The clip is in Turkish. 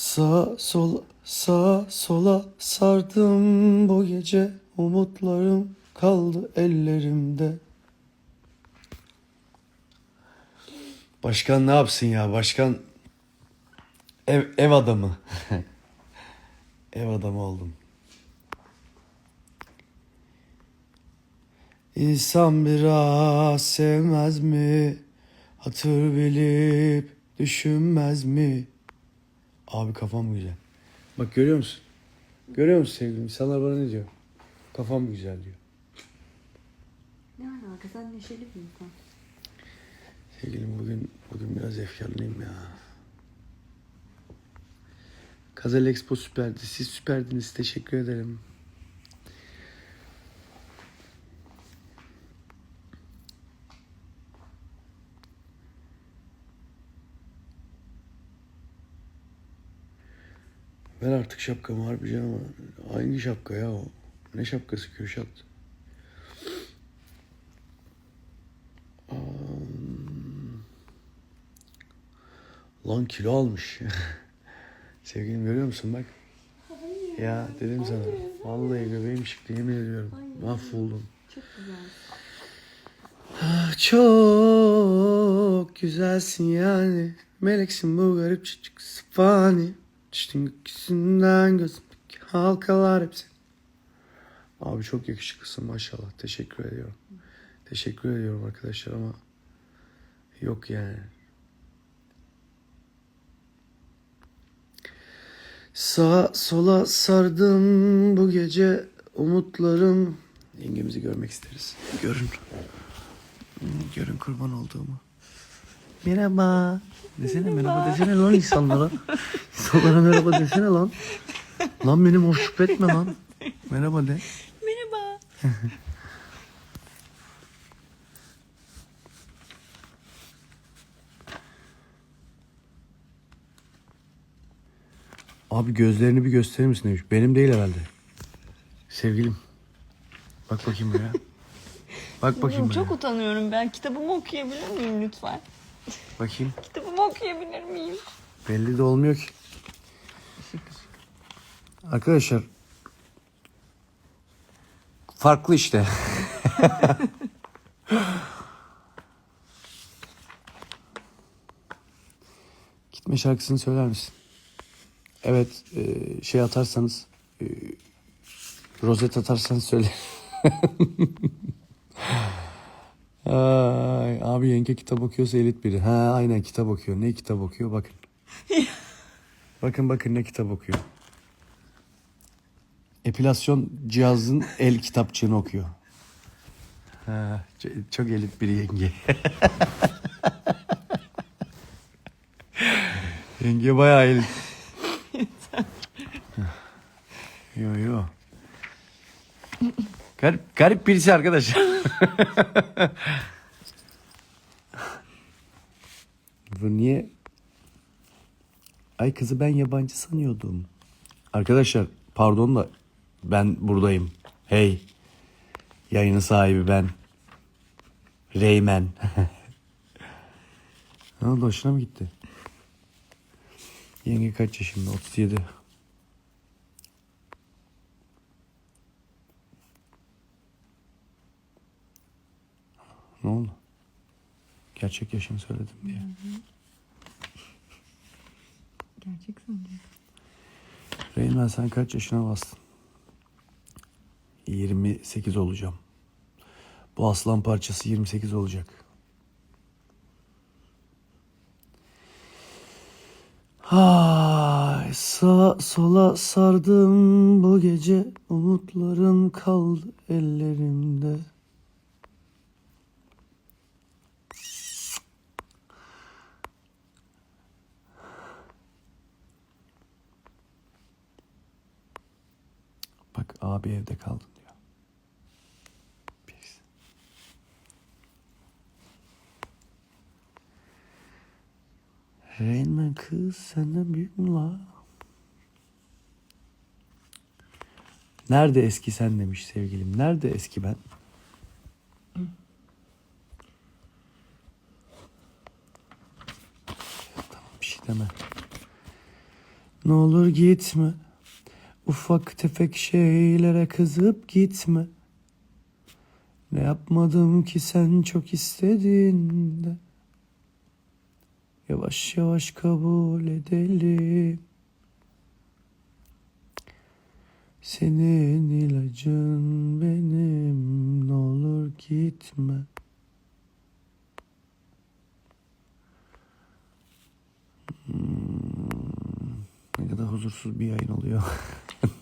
Sağa sola sağa sola sardım bu gece umutlarım kaldı ellerimde. Başkan ne yapsın ya? Başkan ev ev adamı. ev adamı oldum. İnsan biraz sevmez mi? Hatır bilip düşünmez mi? Abi kafam güzel. Bak görüyor musun? Görüyor musun sevgilim? İnsanlar bana ne diyor? Kafam güzel diyor. Ne alaka sen neşeli bir insan. Sevgilim bugün bugün biraz efkarlıyım ya. Kazel Expo süperdi. Siz süperdiniz. Teşekkür ederim. Ver artık şapkamı harbi canım. Hangi şapka ya o? Ne şapkası Kürşat? Lan kilo almış. Sevgilim görüyor musun bak. ya dedim sana. Vallahi göbeğim çıktı yemin ediyorum. Mahvoldum. Çok güzel. Ah, Çok güzelsin yani. Meleksin bu garip çocuk fani. Düştün gökyüzünden gözümdeki halkalar hepsi. Abi çok yakışıklısın maşallah. Teşekkür ediyorum. Teşekkür ediyorum arkadaşlar ama yok yani. Sağa sola sardım bu gece umutlarım. Yengemizi görmek isteriz. Görün. Görün kurban olduğumu. Merhaba. Desene merhaba, desene lan insanlara. İnsanlara merhaba desene lan. Lan beni mahcup etme lan. Merhaba de. Merhaba. Abi gözlerini bir gösterir misin demiş. Benim değil herhalde. Sevgilim. Bak bakayım buraya. Bak bakayım buraya. Çok utanıyorum ben. Kitabımı okuyabilir miyim lütfen? Bakayım. Kitabımı okuyabilir miyim? Belli de olmuyor ki. Arkadaşlar farklı işte. Gitme şarkısını söyler misin? Evet, e, şey atarsanız e, rozet atarsanız söyle. Ay, abi yenge kitap okuyorsa elit biri. Ha aynen kitap okuyor. Ne kitap okuyor bakın. bakın bakın ne kitap okuyor. Epilasyon cihazın el kitapçığını okuyor. Ha, çok elit bir yenge. yenge bayağı elit. yo yo. Garip, garip birisi arkadaşlar. Bu niye? Ay kızı ben yabancı sanıyordum. Arkadaşlar pardon da ben buradayım. Hey. Yayının sahibi ben. Reymen. ne oldu hoşuna mı gitti? Yenge kaç yaşında? 37. Ne oldu? Gerçek yaşını söyledim diye. Gerçek sanırım. Reymen sen kaç yaşına bastın? 28 olacağım. Bu aslan parçası 28 olacak. Hay sağa sola sardım bu gece umutlarım kaldı ellerimde. Bak abi evde kaldın diyor. Pis. Reynmen kız senden büyük mü la? Nerede eski sen demiş sevgilim. Nerede eski ben? tamam bir şey deme. Ne olur gitme. Ufak tefek şeylere kızıp gitme. Ne yapmadım ki sen çok istediğinde. Yavaş yavaş kabul edelim. Senin ilacın benim ne olur gitme. Huzursuz bir yayın oluyor.